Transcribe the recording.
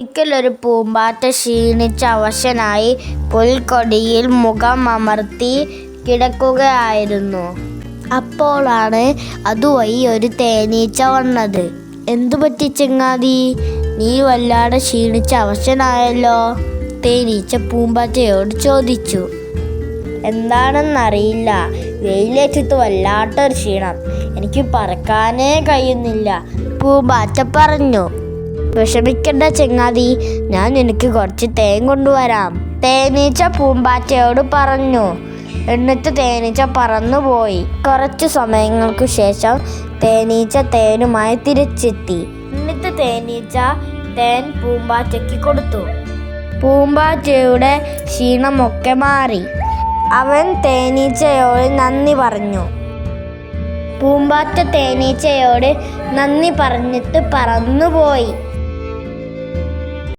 ഒരിക്കലൊരു പൂമ്പാറ്റ ക്ഷീണിച്ച അവശനായി പുൽക്കൊടിയിൽ മുഖം അമർത്തി കിടക്കുകയായിരുന്നു. അപ്പോഴാണ് അതുവഴി ഒരു തേനീച്ച വന്നത്. എന്തു പറ്റി ചെങ്ങാതി? നീ വല്ലാതെ ക്ഷീണിച്ച അവശനായല്ലോ തേനീച്ച പൂമ്പാറ്റയോട് ചോദിച്ചു. എന്താണെന്നറിയില്ല. വെയിലേറ്റിട്ട് വല്ലാത്തൊരു ക്ഷീണം. എനിക്ക് പറക്കാനേ കഴിയുന്നില്ല പൂമ്പാറ്റ പറഞ്ഞു. വിഷമിക്കണ്ട ചെങ്ങാതി. ഞാൻ എനിക്ക് കുറച്ച് തേൻ കൊണ്ടുവരാം. തേനീച്ച പൂമ്പാറ്റയോട് പറഞ്ഞു. എന്നിട്ട് തേനീച്ച പറന്നുപോയി. കുറച്ചു സമയങ്ങൾക്ക് ശേഷം തേനീച്ച തേനുമായി തിരിച്ചെത്തി. എന്നിട്ട് തേനീച്ച തേൻ പൂമ്പാറ്റയ്ക്ക് കൊടുത്തു. പൂമ്പാറ്റയുടെ ക്ഷീണമൊക്കെ മാറി. അവൻ തേനീച്ചയോട് നന്ദി പറഞ്ഞു. പൂമ്പാറ്റ തേനീച്ചയോട് നന്ദി പറഞ്ഞിട്ട് പറന്നുപോയി.